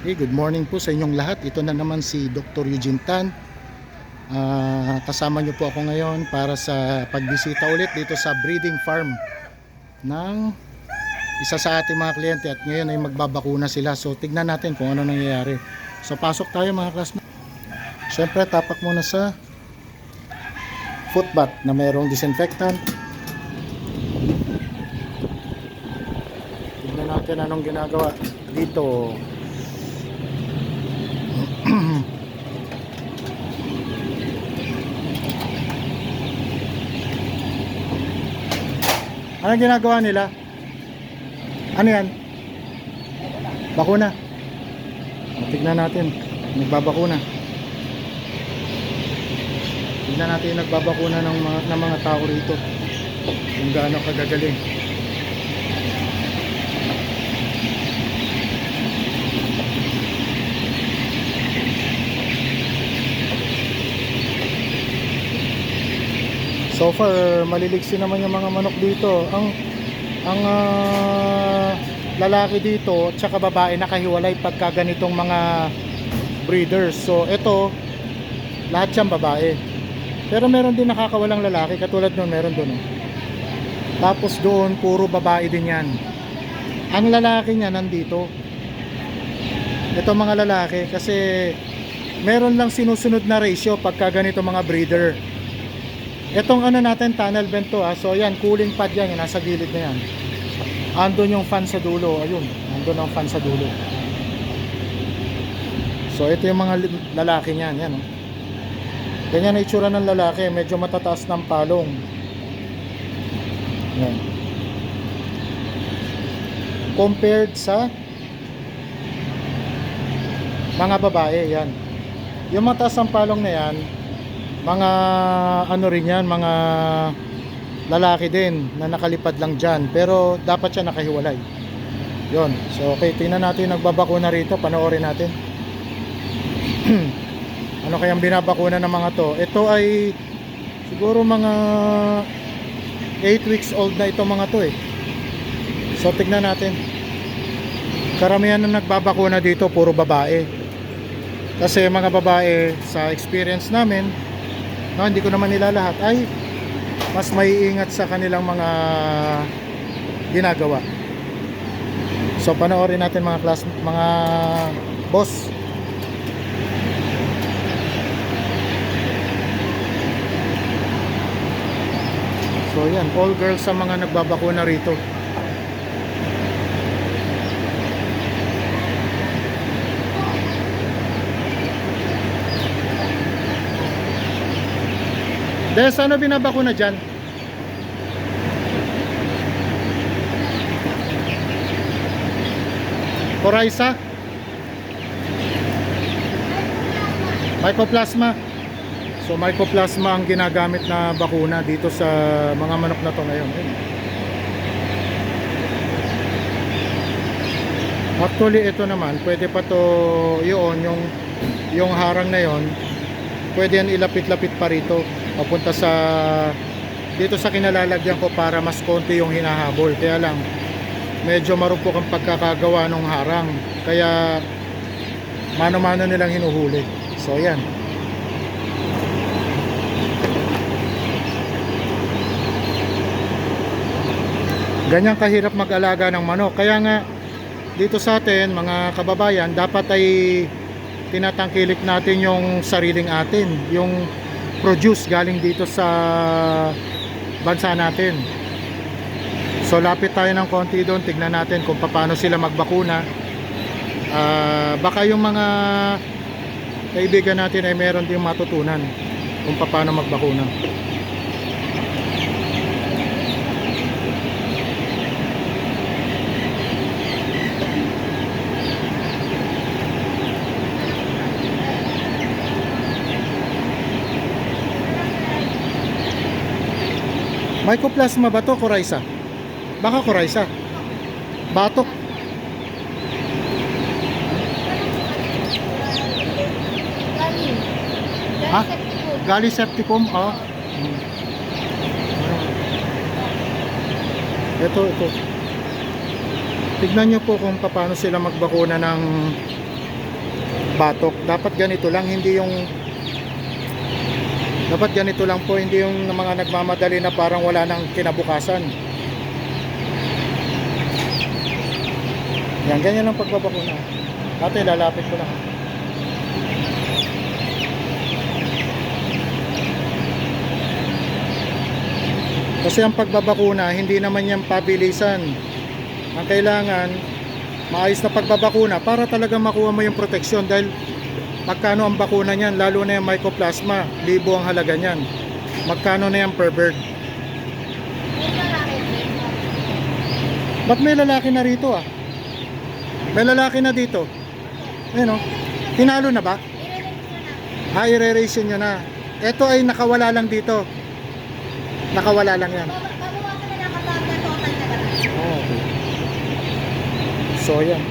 Okay, good morning po sa inyong lahat. Ito na naman si Dr. Eugene Tan. Ah, kasama niyo po ako ngayon para sa pagbisita ulit dito sa breeding farm ng isa sa ating mga kliyente at ngayon ay magbabakuna sila. So tignan natin kung ano nangyayari. So pasok tayo mga classmates. Siyempre tapak muna sa foot bath na mayroong disinfectant. Tignan natin anong ginagawa dito. Ano ginagawa nila? Ano yan? Bakuna. Tignan natin. Nagbabakuna. Tignan natin yung nagbabakuna ng mga, ng mga tao rito. Kung gaano kagagaling. So far, maliligsi naman yung mga manok dito. Ang ang ah, lalaki dito at saka babae nakahiwalay pagka ganitong mga breeders. So ito, lahat siyang babae. Pero meron din nakakawalang lalaki katulad nun, meron doon. oh. Tapos doon, puro babae din yan. Ang lalaki niya nandito. Ito mga lalaki kasi meron lang sinusunod na ratio pagka ganito mga breeder. Itong ano natin, tunnel vent to ah. So yan, cooling pad yan, yung nasa gilid na yan. Andun yung fan sa dulo, ayun. Andun ang fan sa dulo. So ito yung mga lalaki niyan, yan oh. Ganyan ang itsura ng lalaki, medyo matataas ng palong. Yan. Compared sa mga babae, yan. Yung mataas ang palong na yan, mga ano rin yan, mga lalaki din na nakalipad lang dyan. Pero dapat siya nakahiwalay. Yon. So okay, tingnan natin nagbabakuna rito. Panoorin natin. ano kayang binabakuna ng mga to? Ito ay siguro mga 8 weeks old na ito mga to eh. So tignan natin. Karamihan na nagbabakuna dito puro babae. Kasi mga babae sa experience namin, no, hindi ko naman nila lahat ay mas maiingat sa kanilang mga ginagawa. So panoorin natin mga class mga boss. So yan, all girls sa mga nagbabakuna rito. Des, ano binabakuna dyan? Coryza? Mycoplasma. So mycoplasma ang ginagamit na bakuna dito sa mga manok na to ngayon. Actually ito naman, pwede pa to yun, yung yung harang na yon pwede yan ilapit-lapit pa rito papunta sa dito sa kinalalagyan ko para mas konti yung hinahabol. Kaya lang medyo marupok ang pagkakagawa ng harang. Kaya mano-mano nilang hinuhuli. So yan ganyan kahirap mag-alaga ng manok. Kaya nga dito sa atin mga kababayan dapat ay tinatangkilik natin yung sariling atin. Yung produce galing dito sa bansa natin. So lapit tayo ng konti doon. Tignan natin kung paano sila magbakuna. Ah, baka yung mga kaibigan natin ay meron din matutunan kung paano magbakuna Mycoplasma ba to, Coryza? Baka Coryza. Batok. Ha? Gallisepticum, ah. Hmm. Ito, ito. Tignan nyo po kung paano sila magbakuna ng batok. Dapat ganito lang, hindi yung dapat ganito lang po, hindi yung mga nagmamadali na parang wala nang kinabukasan. Yan, ganyan lang pagbabakuna. Ate, lalapit ko lang. Kasi ang pagbabakuna, hindi naman yan pabilisan. Ang kailangan, maayos na pagbabakuna para talaga makuha mo yung proteksyon dahil magkano ang bakuna niyan, lalo na yung mycoplasma, libo ang halaga niyan. Magkano na yan per bird? Ba't may lalaki na rito ah? May lalaki na dito. Ayun oh. Tinalo na ba? Ha, i-re-ration nyo na. Ito ay nakawala lang dito. Nakawala lang yan. Oh. So, yan.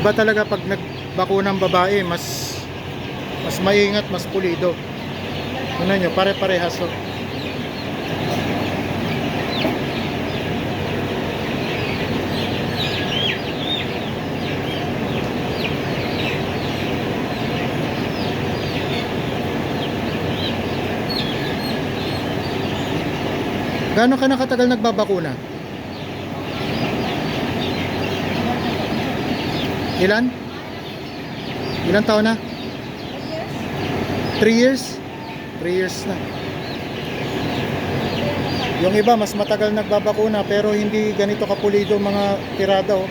Iba talaga pag nagbakunang babae, mas mas maingat, mas pulido. Ano nyo, pare-parehas. Oh. Gaano ka nakatagal nagbabakuna? Ilan? Ilan taon na? 3 years? 3 years na. Yung iba mas matagal nagbabakuna pero hindi ganito kapulido mga tirada oh.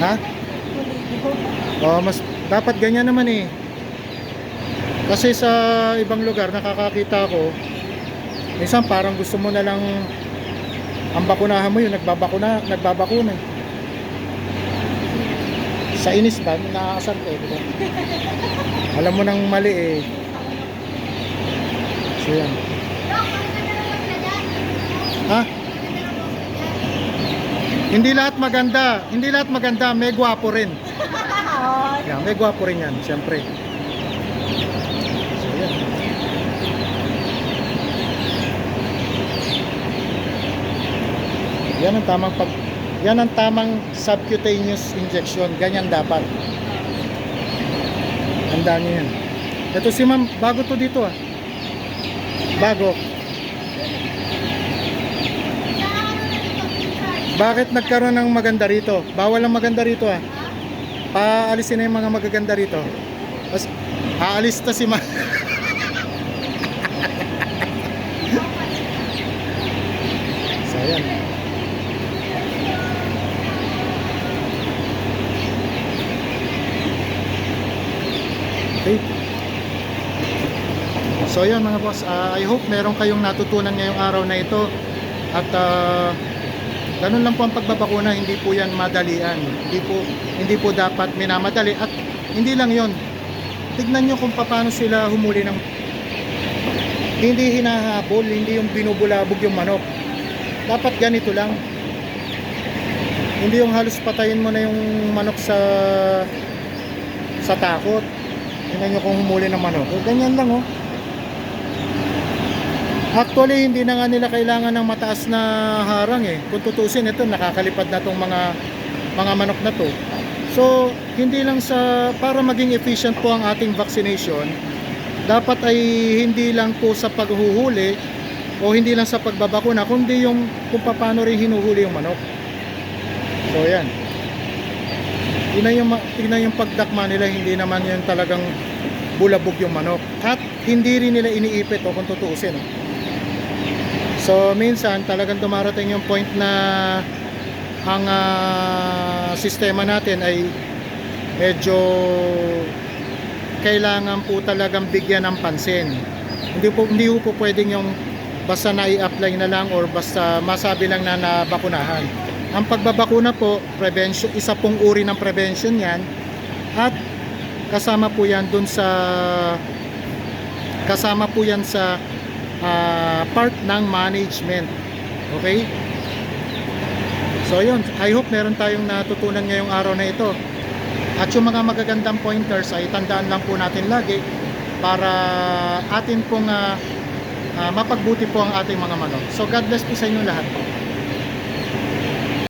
Ha? Oh, mas dapat ganyan naman eh. Kasi sa ibang lugar nakakakita ko minsan parang gusto mo na lang ang bakunahan mo yun nagbabakuna, nagbabakuna. eh. Sa inis ba ko, di ba? Alam mo nang mali eh. So yan. Ha? Hindi lahat maganda. Hindi lahat maganda. May gwapo rin. Yan, may gwapo rin yan, siyempre. Yan ang tamang pag yan ang tamang subcutaneous injection. Ganyan dapat. Handa niyo yan. Ito si ma'am, bago to dito ah. Bago. Bakit nagkaroon ng maganda rito? Bawal ang maganda rito ah. Paalisin na yung mga magaganda rito. Tapos, aalis ta si ma... so, Okay. So, ayan mga boss. Ah, I hope meron kayong natutunan ngayong araw na ito. At, ah, Ganun lang po ang pagbabakuna, hindi po yan madalian. Hindi po, hindi po dapat minamadali. At hindi lang yon. Tignan nyo kung paano sila humuli ng... Hindi hinahabol, hindi yung binubulabog yung manok. Dapat ganito lang. Hindi yung halos patayin mo na yung manok sa sa takot. Tingnan nyo kung humuli ng manok. Eh, ganyan lang oh. Actually, hindi na nga nila kailangan ng mataas na harang eh. Kung tutusin, ito nakakalipad na tong mga mga manok na to. So, hindi lang sa para maging efficient po ang ating vaccination, dapat ay hindi lang po sa paghuhuli o hindi lang sa pagbabakuna, kundi yung kung paano rin hinuhuli yung manok. So, yan. Tingnan yung, tingnan yung pagdakma nila, hindi naman yan talagang bulabog yung manok. At hindi rin nila iniipit o kung tutuusin. oh. So minsan talagang dumarating yung point na ang ah, sistema natin ay medyo kailangan po talagang bigyan ng pansin. Hindi po hindi po pwedeng yung basta na i-apply na lang or basta masabi lang na nabakunahan. Ang pagbabakuna po, prevention, isa pong uri ng prevention 'yan at kasama po 'yan dun sa kasama po 'yan sa ah, part ng management. Okay? So yun, I hope meron tayong natutunan ngayong araw na ito. At yung mga magagandang pointers ay tandaan lang po natin lagi para atin pong ah, ah, mapagbuti po ang ating mga manok. So God bless po sa inyo lahat.